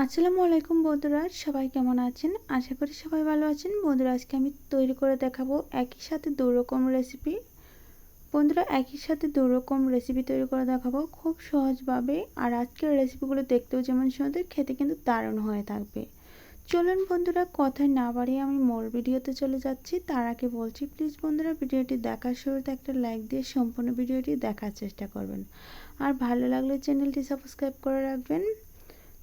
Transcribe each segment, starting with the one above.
আসসালামু আলাইকুম বন্ধুরা, সবাই কেমন আছেন? আশা করি সবাই ভালো আছেন। বন্ধুরা, আজকে আমি তৈরি করে দেখাবো একই সাথে দু রকম রেসিপি বন্ধুরা, একই সাথে দু রকম রেসিপি তৈরি করে দেখাবো খুব সহজভাবে। আর আজকের রেসিপিগুলো দেখতেও যেমন সুন্দর, খেতে কিন্তু দারুণ হয়ে থাকবে। চলুন বন্ধুরা, কথায় না বাড়িয়ে আমি মোর ভিডিওতে চলে যাচ্ছি। তার আগে বলছি প্লিজ বন্ধুরা, ভিডিওটি দেখার শুরুতে একটা লাইক দিয়ে সম্পূর্ণ ভিডিওটি দেখার চেষ্টা করবেন। আর ভালো লাগলে চ্যানেলটি সাবস্ক্রাইব করে রাখবেন।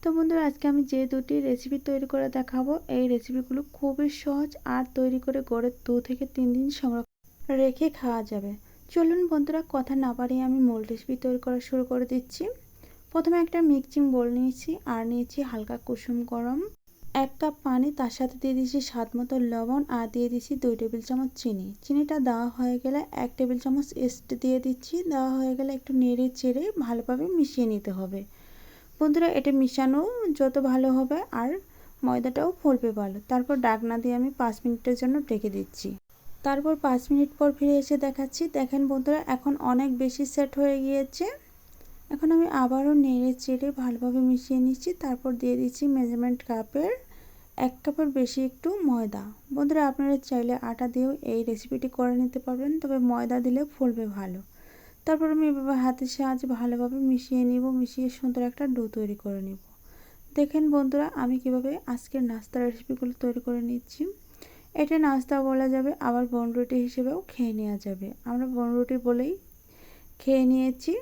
তো বন্ধুরা, আজকে আমি যে দুটি রেসিপি তৈরি করে দেখাবো, এই রেসিপিগুলো খুবই সহজ আর তৈরি করে গড়ে দু থেকে তিন দিন সংরক্ষণ রেখে খাওয়া যাবে। চলুন বন্ধুরা, কথা না বাড়িয়ে আমি মূল রেসিপি তৈরি করা শুরু করে দিচ্ছি। প্রথমে একটা মিক্সিং বোল নিয়েছি, আর নিয়েছি হালকা কুসুম গরম। এক কাপ পানি, তার সাথে দিয়ে দিয়েছি স্বাদ মতো লবণ, আর দিয়ে দিচ্ছি দুই টেবিল চামচ চিনি। চিনিটা দেওয়া হয়ে গেলে এক টেবিল চামচ এস্ট দিয়ে দিচ্ছি। দেওয়া হয়ে গেলে একটু নেড়ে চেড়ে ভালোভাবে মিশিয়ে নিতে হবে। বন্ধুরা, এটা মিশানো যত ভালো হবে আর ময়দাটাও ফুলবে ভালো। তারপর ডাকনা দিয়ে আমি পাঁচ মিনিটের জন্য ডেকে দিচ্ছি। তারপর পাঁচ মিনিট পর ফিরে এসে দেখাচ্ছি। দেখেন বন্ধুরা, এখন অনেক বেশি সেট হয়ে গিয়েছে। এখন আমি আবারও নেড়ে চেড়ে ভালোভাবে মিশিয়ে নিচ্ছি। তারপর দিয়ে দিচ্ছি মেজারমেন্ট কাপের এক কাপের বেশি একটু ময়দা। বন্ধুরা, আপনারা চাইলে আটা দিয়েও এই রেসিপিটি করে নিতে পারবেন। তবে ময়দা দিলে ফুলবে ভালো। তারপর আমি এভাবে হাতের সাহায্যে ভালোভাবে মিশিয়ে নিব, মিশিয়ে সুন্দর একটা ডো তৈরি করে নিব। দেখেন বন্ধুরা, আমি কীভাবে আজকের নাস্তার রেসিপিগুলো তৈরি করে নিচ্ছি। এটা নাস্তা বলা যাবে, আবার বনরুটি হিসেবেও খেয়ে নেওয়া যাবে। আমরা বনরুটি বলেই খেয়ে নিয়েছি।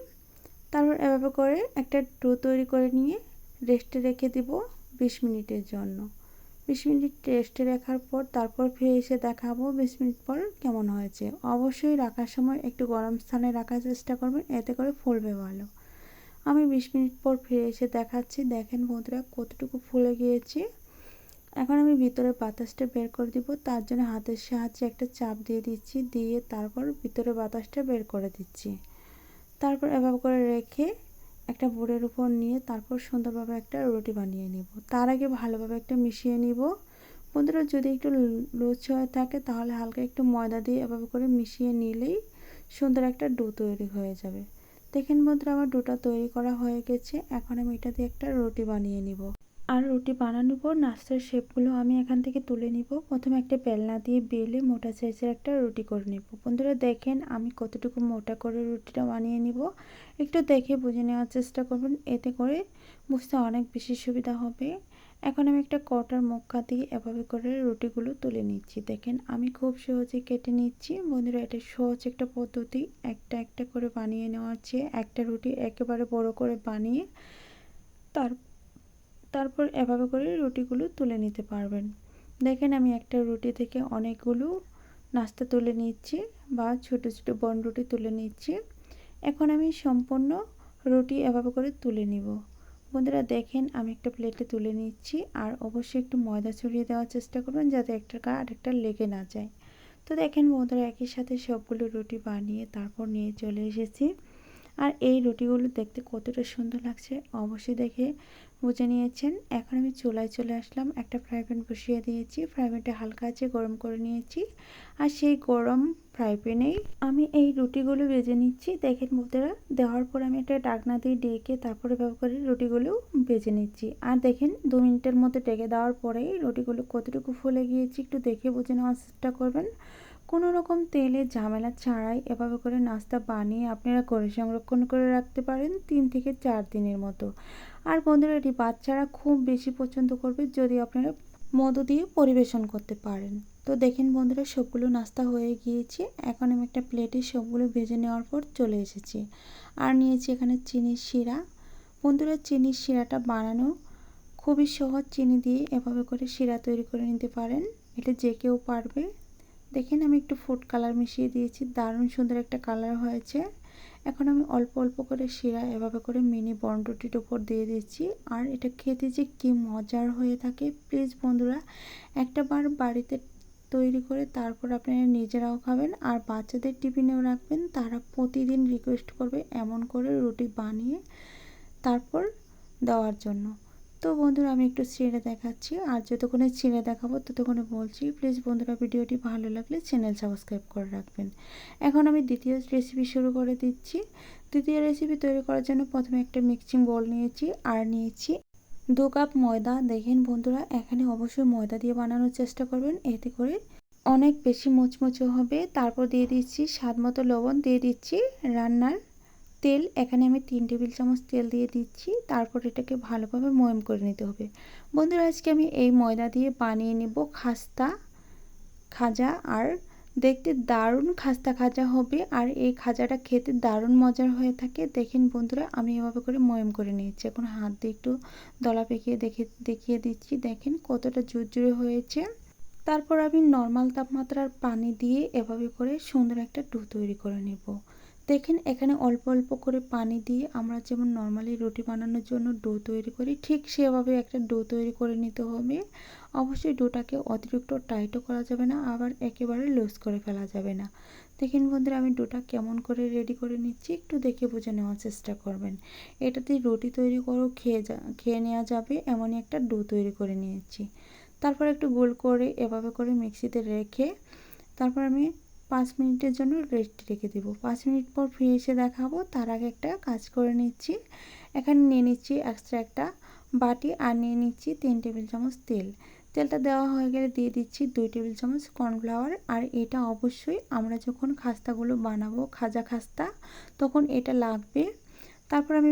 তারপর এভাবে করে একটা ডো তৈরি করে নিয়ে রেস্টে রেখে দিব বিশ মিনিটের জন্য। বিশ মিনিট রেস্টে রাখার পর তারপর ফিরে এসে দেখাবো বিশ মিনিট পর কেমন হয়েছে। অবশ্যই রাখার সময় একটু গরম স্থানে রাখার চেষ্টা করবেন, এতে করে ফুলবে ভালো। আমি বিশ মিনিট পর ফিরে এসে দেখাচ্ছি। দেখেন বন্ধুরা, কতটুকু ফুলে গিয়েছে। এখন আমি ভিতরে বাতাসটা বের করে দিব, তার জন্য হাতের সাহায্যে একটা চাপ দিয়ে দিচ্ছি, দিয়ে তারপর ভিতরে বাতাসটা বের করে দিচ্ছি। তারপর এভাবে করে রেখে একটা বোর্ডের উপর নিয়ে তারপর সুন্দরভাবে একটা রুটি বানিয়ে নেব। তার আগে ভালোভাবে একটা মিশিয়ে নিব। বন্ধুরা, যদি একটু লুচ হয়ে থাকে, তাহলে হালকা একটু ময়দা দিয়ে এভাবে করে মিশিয়ে নিলেই সুন্দর একটা ডো তৈরি হয়ে যাবে। দেখেন বন্ধুরা, আমার ডোটা তৈরি করা হয়ে গেছে। এখন আমি এটা দিয়ে একটা রুটি বানিয়ে নিব। আর রুটি বানানোর পর নাস্তার শেপগুলো আমি এখান থেকে তুলে নিব। প্রথমে একটা বেলনা দিয়ে বেলে মোটা সাইজের একটা রুটি করে নিব। বন্ধুরা দেখেন, আমি কতটুকু মোটা করে রুটিটা বানিয়ে নিব। একটু দেখে বুঝে নেওয়ার চেষ্টা করবেন, এতে করে বুঝতে অনেক বেশি সুবিধা হবে। এখন আমি একটা কটার মক্কা দিয়ে এভাবে করে রুটিগুলো তুলে নিচ্ছি। দেখেন, আমি খুব সহজে কেটে নিচ্ছি। বন্ধুরা, এটা সহজ একটা পদ্ধতি। একটা একটা করে বানিয়ে নেওয়ার চেয়ে একটা রুটি একেবারে বড় করে বানিয়ে তার তারপর এভাবে করে রুটিগুলো তুলে নিতে পারবেন। দেখেন আমি একটা রুটি থেকে অনেকগুলো নাস্তা তুলে নিচ্ছি বা ছোট ছোট বন রুটি তুলে নিচ্ছি। এখন আমি সম্পূর্ণ রুটি এভাবে করে তুলে নিব। বন্ধুরা, দেখেন আমি একটা প্লেটে তুলে নিচ্ছি আর অবশ্যই একটু ময়দা ছড়িয়ে দেওয়ার চেষ্টা করবেন যাতে একটা গা আরেকটা লেগে না যায়। তো দেখেন বন্ধুরা, একই সাথে সবগুলো রুটি বানিয়ে তারপর নিয়ে চলে এসেছি। আর এই রুটিগুলো দেখতে কতটা সুন্দর লাগছে অবশ্যই দেখে বুঝে নিয়েছেন। এখন আমি চুলায় চলে আসলাম। একটা ফ্রাই প্যান বসিয়ে দিয়েছি। ফ্রাই প্যানটা হালকা আছে, গরম করে নিয়েছি। আর সেই গরম ফ্রাই প্যানেই আমি এই রুটিগুলো ভেজে নিচ্ছি। দেখেন বন্ধুরা, দেওয়ার পর আমি একটা ডাকনা দিয়ে ডেকে তারপরে ব্যবহার করে রুটিগুলো ভেজে নিচ্ছি। আর দেখেন, দু মিনিটের মধ্যে ডেকে দেওয়ার পরেই রুটিগুলো কতটুকু ফুলে গিয়েছি একটু দেখে বুঝে নেওয়ার চেষ্টা করবেন। কোনো রকম তেলে ঝামেলা ছাড়াই এভাবে করে নাস্তা বানিয়ে আপনারা করে সংরক্ষণ করে রাখতে পারেন তিন থেকে চার দিনের মতো। আর বন্ধুরা, এটি বাচ্চারা খুব বেশি পছন্দ করবে যদি আপনারা মধু দিয়ে পরিবেশন করতে পারেন। তো দেখেন বন্ধুরা, সবগুলো নাস্তা হয়ে গিয়েছে। এখন আমি একটা প্লেটে সবগুলো ভেজে নেওয়ার পর চলে এসেছি। আর নিয়েছি এখানে চিনির শিরা। বন্ধুরা, চিনির শিরাটা বানানো খুবই সহজ। চিনি দিয়ে এভাবে করে শিরা তৈরি করে নিতে পারেন। এটা যে কেউ পারবে। দেখেন আমি একটু ফুড কালার মিশিয়ে দিয়েছি। দারুণ সুন্দর একটা কালার হয়েছে। এখন আমি অল্প অল্প করে শিরা এভাবে করে মিনি বন্ডটির উপর দিয়ে দিচ্ছি। আর এটা খেতে যে কী মজার হয়ে থাকে প্লিজ বন্ধুরা একটা বার বাড়িতে তৈরি করে তারপর আপনারা নিজেরাও খাবেন আর বাচ্চাদের টিফিনেও রাখবেন। তারা প্রতিদিন রিকোয়েস্ট করবে এমন করে রুটি বানিয়ে তারপর দেওয়ার জন্য। তো বন্ধুরা, আমি একটু ছিঁড়ে দেখাচ্ছি। আর যতক্ষণে ছিঁড়ে দেখাবো, ততক্ষণে বলছি প্লিজ বন্ধুরা, ভিডিওটি ভালো লাগলে চ্যানেল সাবস্ক্রাইব করে রাখবেন। এখন আমি দ্বিতীয় রেসিপি শুরু করে দিচ্ছি। দ্বিতীয় রেসিপি তৈরি করার জন্য প্রথমে একটা মিক্সিং বোল নিয়েছি, আর নিয়েছি দু কাপ ময়দা। দেখেন বন্ধুরা, এখানে অবশ্যই ময়দা দিয়ে বানানোর চেষ্টা করবেন। এতে করে অনেক বেশি মুচমুচে হবে। তারপর দিয়ে দিচ্ছি স্বাদ মতো লবণ, দিয়ে দিচ্ছি রান্নার তেল, এখানে আমি তিন টেবিল চামচ তেল দিয়ে দিচ্ছি। তারপর এটাকে ভালোভাবে ময়ম করে নিতে হবে। বন্ধুরা, আজকে আমি এই ময়দা দিয়ে বানিয়ে নেব খাস্তা, খাজা, আর দেখতে দারুণ খাস্তা খাজা হবে। আর এই খাজাটা খেতে দারুণ মজার হয়ে থাকে। দেখেন বন্ধুরা, আমি এভাবে করে ময়ম করে নিয়েছি। এখন হাত দিয়ে একটু দলা পেকিয়ে দেখে, দেখিয়ে দিচ্ছি। দেখেন কতটা জুরজুরে হয়েছে। তারপর আমি নর্মাল তাপমাত্রার পানি দিয়ে এভাবে করে সুন্দর একটা ডো তৈরি করে নেব। দেখেন এখানে অল্প অল্প করে পানি দিয়ে আমরা যেমন নর্মালি রুটি বানানোর জন্য ডো তৈরি করি, ঠিক সেভাবে একটা ডো তৈরি করে নিতে হবে। অবশ্যই ডোটাকে অতিরিক্ত টাইটও করা যাবে না, আবার একেবারে লুজ করে ফেলা যাবে না। দেখেন বন্ধুরা, আমি ডোটা কেমন করে রেডি করে নিচ্ছি, একটু দেখে বুঝে নেওয়ার চেষ্টা করবেন। এটাতে রুটি তৈরি করো খেয়ে যা, খেয়ে নেওয়া যাবে, এমনই একটা ডো তৈরি করে নিয়েছি। তারপর একটু গোল করে এভাবে করে মিক্সিতে রেখে, তারপর আমি পাঁচ মিনিটের জন্য রেস্ট রেখে দেবো। পাঁচ মিনিট পর ফিরে এসে দেখাবো, তার আগে একটা কাজ করে নিচ্ছি। এখানে নিয়ে নিচ্ছি এক্সট্রা একটা বাটি আর নিয়ে নিচ্ছি তিন টেবিল চামচ তেল। তেলটা দেওয়া হয়ে গেলে দিয়ে দিচ্ছি দুই টেবিল চামচ কর্নফ্লাওয়ার আর এটা অবশ্যই আমরা যখন খাস্তাগুলো বানাবো, খাজা খাস্তা, তখন এটা লাগবে। তারপর আমি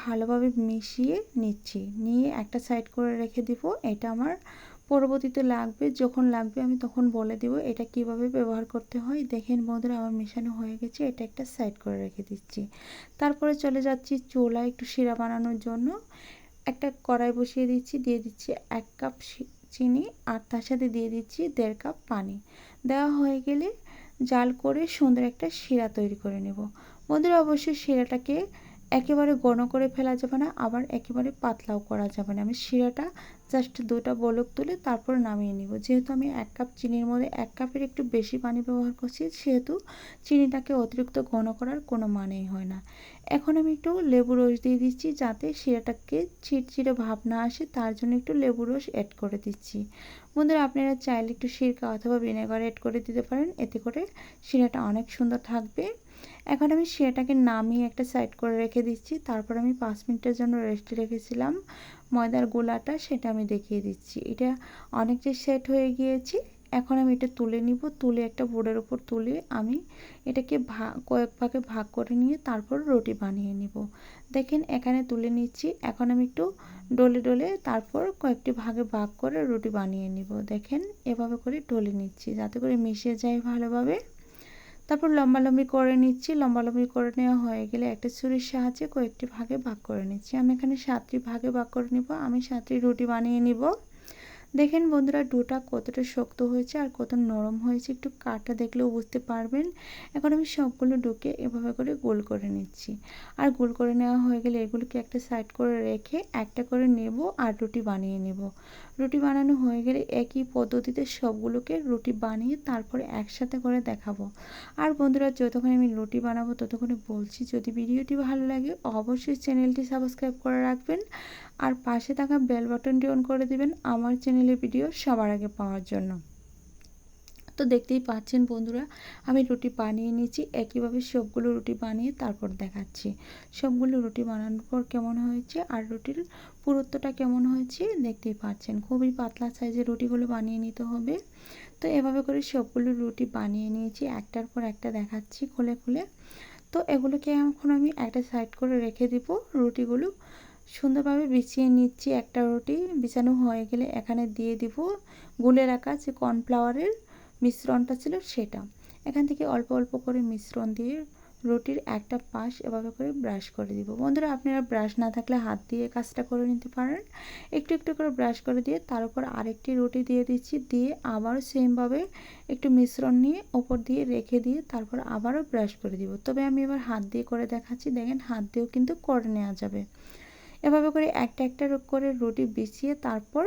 ভালোভাবে মিশিয়ে নিচ্ছি। নিয়ে একটা সাইড করে রেখে দিব, এটা আমার পরবর্তীতে লাগবে, যখন লাগবে আমি তখন বলে দেব এটা কীভাবে ব্যবহার করতে হয়। দেখেন বন্ধুরা, আমার মেশানো হয়ে গেছে, এটা একটা সাইড করে রেখে দিচ্ছি। তারপরে চলে যাচ্ছি চোলা একটু শিরা বানানোর জন্য। একটা কড়াই বসিয়ে দিচ্ছি, দিয়ে দিচ্ছি এক কাপ চিনি আর তার সাথে দিয়ে দিচ্ছি দেড় কাপ পানি। দেওয়া হয়ে গেলে জাল করে সুন্দর একটা শিরা তৈরি করে নেব। বন্ধুরা, অবশ্যই শিরাটাকে একেবারে ঘন করে ফেলা যাবে না, আবার একেবারে পাতলাও করা যাবে না। আমি শিরাটা জাস্ট দুটা বলক তুলে তারপর নামিয়ে নিব। যেহেতু আমি এক কাপ চিনির মধ্যে এক কাপের একটু বেশি পানি ব্যবহার করছি, সেহেতু চিনিটাকে অতিরিক্ত ঘন করার কোনো মানেই হয় না। এখন আমি একটু লেবু রস দিয়ে দিচ্ছি, যাতে শিরাটাকে চিটচিটে ভাব না আসে, তার জন্য একটু লেবু রস অ্যাড করে দিচ্ছি। বন্ধুরা, আপনারা চাইলে একটু সিরকা অথবা ভিনেগার অ্যাড করে দিতে পারেন, এতে করে শিরাটা অনেক সুন্দর থাকবে। এখন আমি সেটাকে নামিয়ে একটা সাইড করে রেখে দিচ্ছি। তারপর আমি পাঁচ মিনিটের জন্য রেস্টে রেখেছিলাম। ময়দার গোলাটা সেটা আমি দেখিয়ে দিচ্ছি। এটা অনেকটা সেট হয়ে গিয়েছি। এখন আমি এটা তুলে নিব। তুলে একটা বোর্ডের উপর তুলে আমি এটাকে ভাগ কয়েক ভাগে ভাগ করে নিয়ে তারপর রুটি বানিয়ে নিব। দেখেন, এখানে তুলে নিচ্ছি। এখন আমি একটু ডলে ডলে তারপর কয়েকটি ভাগে ভাগ করে রুটি বানিয়ে নিব। দেখেন, এভাবে করে ডলে নিচ্ছি। যাতে করে মিশে যায় ভালোভাবে। তারপর লম্বালম্বি করে নিচ্ছি। লম্বালম্বি করে নেওয়া হয়ে গেলে একটা ছুরির সাহায্যে কয়েকটি ভাগে ভাগ করে নিচ্ছি। আমি এখানে সাতটি ভাগে ভাগ করে নিব। আমি সাতটি রুটি বানিয়ে নিব। দেখেন বন্ধুরা, ডোটা কতটা শক্ত হয়েছে আর কত নরম হয়েছে, একটু কাটা দেখলেও বুঝতে পারবেন। এখন আমি সবগুলো ডুকে এভাবে করে গোল করে নিচ্ছি। আর গোল করে নেওয়া হয়ে গেলে এগুলোকে একটা সাইড করে রেখে একটা করে নেব আর রুটি বানিয়ে নেব। রুটি বানানো হয়ে গেলে একই পদ্ধতিতে সবগুলোকে রুটি বানিয়ে তারপরে একসাথে করে দেখাবো। আর বন্ধুরা, যতক্ষণ আমি রুটি বানাবো ততক্ষণে বলছি, যদি ভিডিওটি ভালো লাগে অবশ্যই চ্যানেলটি সাবস্ক্রাইব করে রাখবেন। আর পাশে থাকা বেল বাটনটি অন করে দিবেন, আমার চ্যানেলের ভিডিও সবার আগে পাওয়ার জন্য। তো দেখতেই পাচ্ছেন বন্ধুরা, আমি রুটি বানিয়ে নিয়েছি, একইভাবে সবগুলো রুটি বানিয়ে তারপর দেখাচ্ছি। সবগুলো রুটি বানানোর পর কেমন হয়েছে আর রুটির পুরুত্বটা কেমন হয়েছে দেখতেই পাচ্ছেন। খুবই পাতলা সাইজের রুটিগুলো বানিয়ে নিতে হবে। তো এভাবে করে সবগুলো রুটি বানিয়ে নিয়েছি, একটার পর একটা দেখাচ্ছি খুলে খুলে। তো এগুলোকে এখন আমি একটা সাইড করে রেখে দিব রুটিগুলো। সুন্দরভাবে বিছিয়ে নিচ্ছি একটা রুটি। বিছানো হয়ে গেলে এখানে দিয়ে দিব গুলে রাখা যে কর্নফ্লাওয়ারের মিশ্রণটা ছিল সেটা। এখান থেকে অল্প অল্প করে মিশ্রণ দিয়ে রুটির একটা পাশ এভাবে করে ব্রাশ করে দিব। বন্ধুরা, আপনারা ব্রাশ না থাকলে হাত দিয়ে কাজটা করে নিতে পারেন। একটু একটু করে ব্রাশ করে দিয়ে তার উপর আরেকটি রুটি দিয়ে দিচ্ছি। দিয়ে আবারও সেমভাবে একটু মিশ্রণ নিয়ে ওপর দিয়ে রেখে দিয়ে তারপর আবারও ব্রাশ করে দিব। তবে আমি এবার হাত দিয়ে করে দেখাচ্ছি। দেখেন হাত দিয়েও কিন্তু করে নেওয়া যাবে। এভাবে করে একটা একটা করে রুটি বিছিয়ে তারপর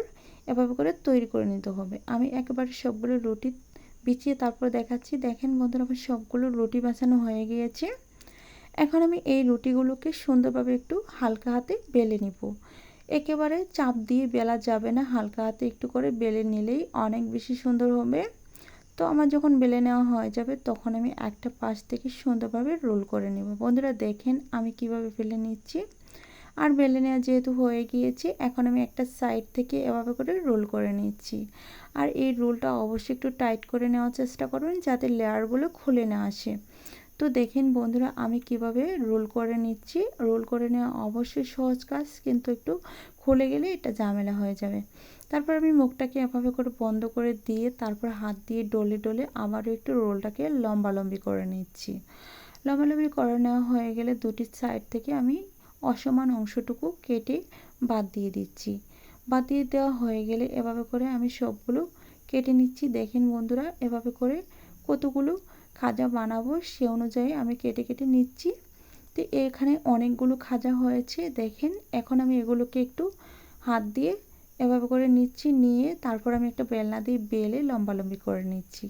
এভাবে করে তৈরি করে নিতে হবে। আমি একেবারে সবগুলো রুটি বিছিয়ে তারপর দেখাচ্ছি। দেখেন বন্ধুরা, আমার সবগুলো রুটি বাছানো হয়ে গিয়েছে। এখন আমি এই রুটিগুলোকে সুন্দরভাবে একটু হালকা হাতে বেলে নিব। একেবারে চাপ দিয়ে বেলা যাবে না, হালকা হাতে একটু করে বেলে নিলেই অনেক বেশি সুন্দর হবে। তো আমার যখন বেলে নেওয়া হয়ে যাবে, তখন আমি একটা পাশ থেকে সুন্দরভাবে রোল করে নেব। বন্ধুরা, দেখেন আমি কীভাবে বেলে নিচ্ছি। আর বেলে নেওয়া যেহেতু হয়ে গিয়েছে, এখন আমি একটা সাইড থেকে এভাবে করে রোল করে নিচ্ছি। আর এই রোলটা অবশ্যই একটু টাইট করে নেওয়ার চেষ্টা করবেন যাতে লেয়ারগুলো খুলে না আসে। তো দেখেন বন্ধুরা, আমি কীভাবে রোল করে নিচ্ছি। রোল করে নেওয়া অবশ্যই সহজ কাজ, কিন্তু একটু খুলে গেলে এটা ঝামেলা হয়ে যাবে। তারপর আমি মুখটাকে এভাবে করে বন্ধ করে দিয়ে তারপর হাত দিয়ে ডলে ডলে আবারও একটু রোলটাকে লম্বালম্বি করে নিচ্ছি। লম্বালম্বি করে নেওয়া হয়ে গেলে দুটি সাইড থেকে আমি অসমান অংশটুকু কেটে বাদ দিয়ে দিচ্ছি। বাদ দিয়ে দেওয়া হয়ে গেলে এভাবে করে আমি সবগুলো কেটে নিচ্ছি। দেখেন বন্ধুরা, এভাবে করে কতগুলো খাজা বানাবো সে অনুযায়ী আমি কেটে কেটে নিচ্ছি। তো এখানে অনেকগুলো খাজা হয়েছে, দেখেন। এখন আমি এগুলোকে একটু হাত দিয়ে এভাবে করে নিচ্ছি, নিয়ে তারপর আমি একটা বেলনা দিয়ে বেলে লম্বালম্বি করে নিচ্ছি।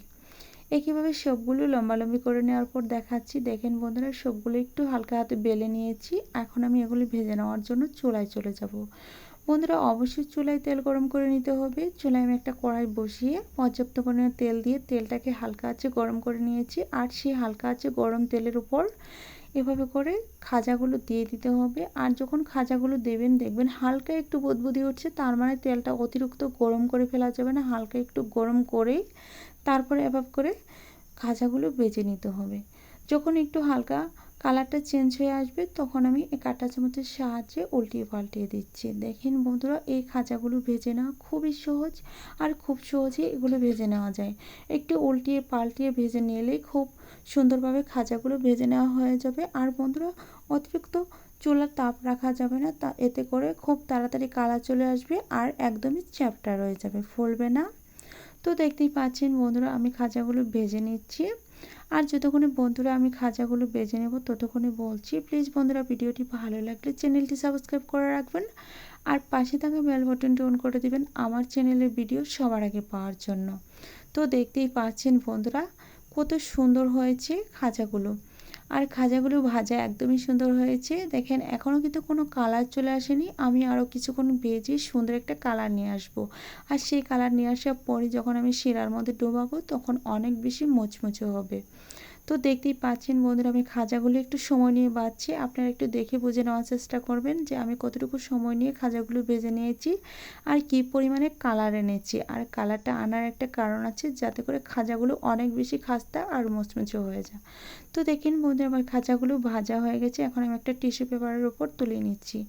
একইভাবে সবগুলো লম্বালম্বি করে নেওয়ার পর দেখাচ্ছি। দেখেন বন্ধুরা সবগুলো একটু হালকা হাতে বেলে নিয়েছি। এখন আমি এগুলি ভেজে নেওয়ার জন্য চুলায় চলে যাব। বন্ধুরা, অবশ্যই চুলায় তেল গরম করে নিতে হবে। চুলায় আমি একটা কড়াই বসিয়ে পর্যাপ্ত পরিমাণে তেল দিয়ে তেলটাকে হালকা আছে গরম করে নিয়েছি। আর সেই হালকা আছে গরম তেলের উপর এভাবে করে খাজাগুলো দিয়ে দিতে হবে। আর যখন খাজাগুলো দেবেন, দেখবেন হালকা একটু বুদবুদি উঠছে। তার মানে তেলটা অতিরিক্ত গরম করে ফেলা যাবে না। হালকা একটু গরম করেই তারপরে এভাবে করে খাজাগুলো বেজে নিতে হবে। যখন একটু হালকা কালারটা চেঞ্জ হয়ে আসবে, তখন আমি এই কাঁটা চামচের সাহায্যে উল্টিয়ে পাল্টিয়ে দিচ্ছি। দেখেন বন্ধুরা, এই খাঁচাগুলো ভেজে নেওয়া খুবই সহজ আর খুব সহজে এগুলো ভেজে নেওয়া যায়। একটু উল্টিয়ে পাল্টিয়ে ভেজে নিলেই খুব সুন্দরভাবে খাঁচাগুলো ভেজে নেওয়া হয়ে যাবে। আর বন্ধুরা, অতিরিক্ত চুলার তাপ রাখা যাবে না, তা এতে করে খুব তাড়াতাড়ি কালার চলে আসবে আর একদমই চ্যাপটা রয়ে যাবে, ফুলবে না। তো দেখতেই পাচ্ছেন বন্ধুরা, আমি খাজাগুলো ভেজে নিচ্ছি। আর যতক্ষণে বন্ধুরা আমি খাজাগুলো বেজে নেব, ততক্ষণে বলছি, প্লিজ বন্ধুরা, ভিডিওটি ভালো লাগলে চ্যানেলটি সাবস্ক্রাইব করে রাখবেন। আর পাশে থাকা বেল বাটনটি অন করে দিবেন আমার চ্যানেলের ভিডিও সবার আগে পাওয়ার জন্য। তো দেখতেই পাচ্ছেন বন্ধুরা, কত সুন্দর হয়েছে খাজাগুলো। আর খাজাগুলো ভাজা একদমই সুন্দর হয়েছে। দেখেন, এখনও কিন্তু কোনো কালার চলে আসেনি। আমি আরও কিছুক্ষণ ভেজে সুন্দর একটা কালার নিয়ে আসব। আর সেই কালার নিয়ে আসার পরে যখন আমি শিরার মধ্যে ডোবাবো, তখন অনেক বেশি মচমচে হবে। তো দেখতেই পাচ্ছেন বন্ধুরা, আমি খাজাগুলো একটু সময় নিয়ে বাঁচছি আপনারা একটু দেখে বুঝে নেওয়ার চেষ্টা করবেন যে আমি কতটুকু সময় নিয়ে খাজাগুলো ভেজে নিয়েছি আর কি পরিমাণে কালার এনেছি। আর কালারটা আনার একটা কারণ আছে, যাতে করে খাজাগুলো অনেক বেশি খাস্তা আর মুচমুচে হয়ে যায়। তো দেখেন বন্ধুরা, আমার খাজাগুলো ভাজা হয়ে গেছে। এখন আমি একটা টিস্যু পেপারের উপর তুলে নিচ্ছি।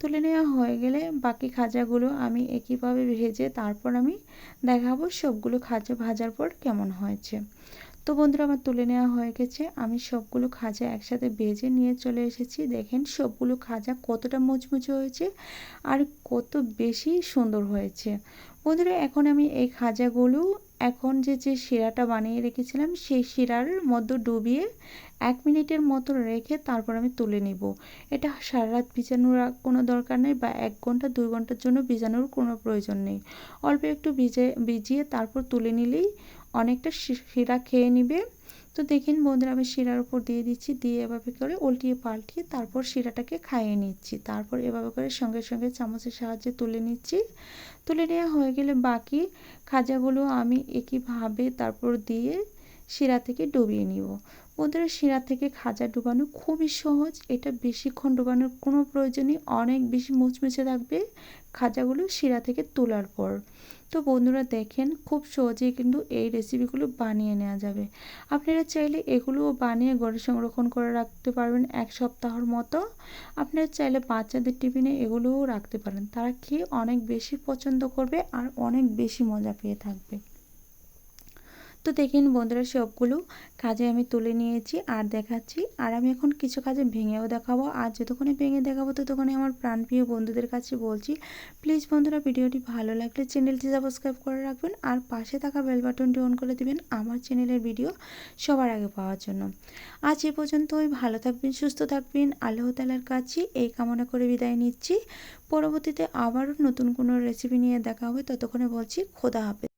তুলে নেওয়া হয়ে গেলে বাকি খাজাগুলো আমি একইভাবে ভেজে তারপর আমি দেখাবো সবগুলো খাজা ভাজার পর কেমন হয়েছে। তো বন্ধুরা, আমার তুলে নেওয়া হয়ে গেছে। আমি সবগুলো খাজা একসাথে বেজে নিয়ে চলে এসেছি। দেখেন, সবগুলো খাজা কতটা মুচমুচে হয়েছে আর কত বেশি সুন্দর হয়েছে। বন্ধুরা, এখন আমি এই খাজাগুলো, এখন যে যে শিরাটা বানিয়ে রেখেছিলাম, সেই শিরার মধ্যে ডুবিয়ে এক মিনিটের মতো রেখে তারপর আমি তুলে নিব। এটা সারা রাত ভিজানোর কোনো দরকার নেই বা এক ঘণ্টা, দুই ঘণ্টার জন্য ভিজানোর কোনো প্রয়োজন নেই। অল্প একটু ভিজে, ভিজিয়ে তারপর তুলে নিলেই অনেকটা শিরা খেয়ে নিবে। তো দেখেন বন্ধুরা, আমি শিরার উপর দিয়ে দিচ্ছি, দিয়ে এভাবে করে উল্টিয়ে পাল্টিয়ে তারপর শিরাটাকে খাইয়ে নিচ্ছি। তারপর এভাবে করে সঙ্গে সঙ্গে চামচের সাহায্যে তুলে নিচ্ছি। তুলে নেওয়া হয়ে গেলে বাকি খাজাগুলো আমি একইভাবে তারপর দিয়ে শিরা থেকে ডুবিয়ে নিব। বন্ধুরা শিরা থেকে খাজা ডুবানো খুবই সহজ। এটা বেশিক্ষণ ডুবানোর কোনো প্রয়োজনই, অনেক বেশি মুচমুচে থাকবে খাজাগুলো শিরা থেকে তোলার পর। তো বন্ধুরা দেখেন, খুব সহজেই কিন্তু এই রেসিপিগুলো বানিয়ে নেওয়া যাবে। আপনারা চাইলে এগুলোও বানিয়ে ঘরে সংরক্ষণ করে রাখতে পারবেন এক সপ্তাহর মতো। আপনারা চাইলে বাচ্চাদের টিফিনে এগুলোও রাখতে পারেন। তারা খেয়ে অনেক বেশি পছন্দ করবে আর অনেক বেশি মজা পেয়ে থাকবে। তো দেখেন বন্ধুরা, সবগুলো কাজে আমি তুলে নিয়েছি আর দেখাচ্ছি। আর আমি এখন কিছু কাজে ভেঙেও দেখাবো। আর যতক্ষণে ভেঙে দেখাবো, ততক্ষণে আমার প্রাণপ্রিয় বন্ধুদের কাছে বলছি, প্লিজ বন্ধুরা, ভিডিওটি ভালো লাগলে চ্যানেলটি সাবস্ক্রাইব করে রাখবেন আর পাশে থাকা বেল বাটনটি অন করে দেবেন আমার চ্যানেলের ভিডিও সবার আগে পাওয়ার জন্য। আজ এ পর্যন্তই। ভালো থাকবেন, সুস্থ থাকবেন। আল্লাহ তালার কাছে এই কামনা করে বিদায় নিচ্ছি। পরবর্তীতে আবারও নতুন কোনো রেসিপি নিয়ে দেখা হবে। ততক্ষণে বলছি, খোদা হাফেজ।